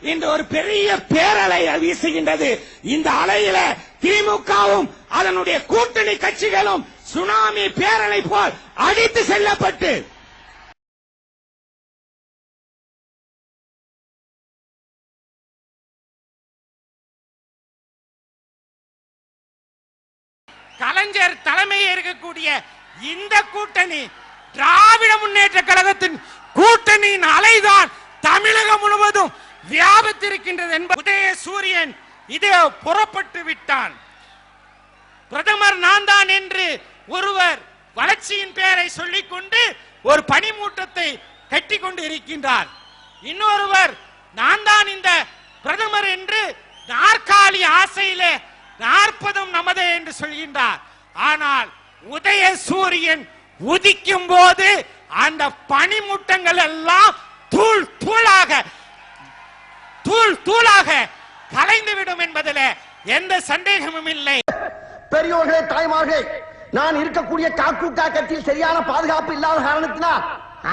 இன்று ஒரு பெரிய பேரலை வீசுகின்றது. இந்த அலையில திமுகவும் அதனுடைய கூட்டணி கட்சிகளும் சுனாமி பேரலை போல் அடித்து செல்லப்பட்டு. கலைஞர் தலைமையில் இருக்கக்கூடிய இந்த கூட்டணி திராவிட முன்னேற்ற கழகத்தின் கூட்டணியின் அலைதான் தமிழகம் முழுவதும். வியாபித்திருக்கின்றது என்பது உதய சூரியன் இதோ புறப்பட்டு விட்டான். பிரதமர் நான் தான் என்று ஒருவர் வளர்ச்சியின் பெயரை சொல்லிக் கொண்டு ஒரு பனிமூட்டத்தை கட்டி கொண்டு இருக்கின்றார். இன்னொருவர் நான் தான் இந்த பிரதமர் என்று நாற்காலி ஆசையிலே நாற்பதும் நமதே என்று சொல்கின்றார். ஆனால் உதய சூரியன் உதிக்கும் போது அந்த பனிமூட்டங்கள் எல்லாம் தூள் தூளாக தூள் தூளாக கலைந்துவிடும் என்பதில் எந்த சந்தேகமும் இல்லை. பெரியோர்களே தாய்மார்களே நான் இருக்கக்கூடிய காக்கூக்கா கட்சியில் சரியான பாதுகாப்பு இல்லாத காரணத்தினால்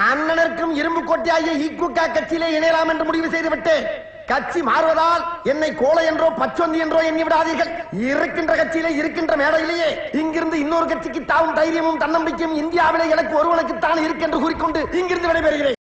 அண்ணனருக்கும் இரும்பு கோட்டையாகிய ஈக்குக்கா கட்சியிலே இணையலாம் என்று முடிவு செய்துவிட்டேன் கட்சி மாறுவதால் என்னை கோலை என்றோ பச்சொந்தி என்றோ எண்ணி விடாதீர்கள். இருக்கின்ற கட்சியிலே இருக்கின்ற மேடையிலேயே இங்கிருந்து இன்னொரு கட்சிக்கு தாவும் தைரியமும் தன்னம்பிக்கையும் இந்தியாவிலே எனக்கு ஒருவனுக்குத்தான் இருக்கு என்று கூறிக்கொண்டு இங்கிருந்து விடைபெறுகிறேன்.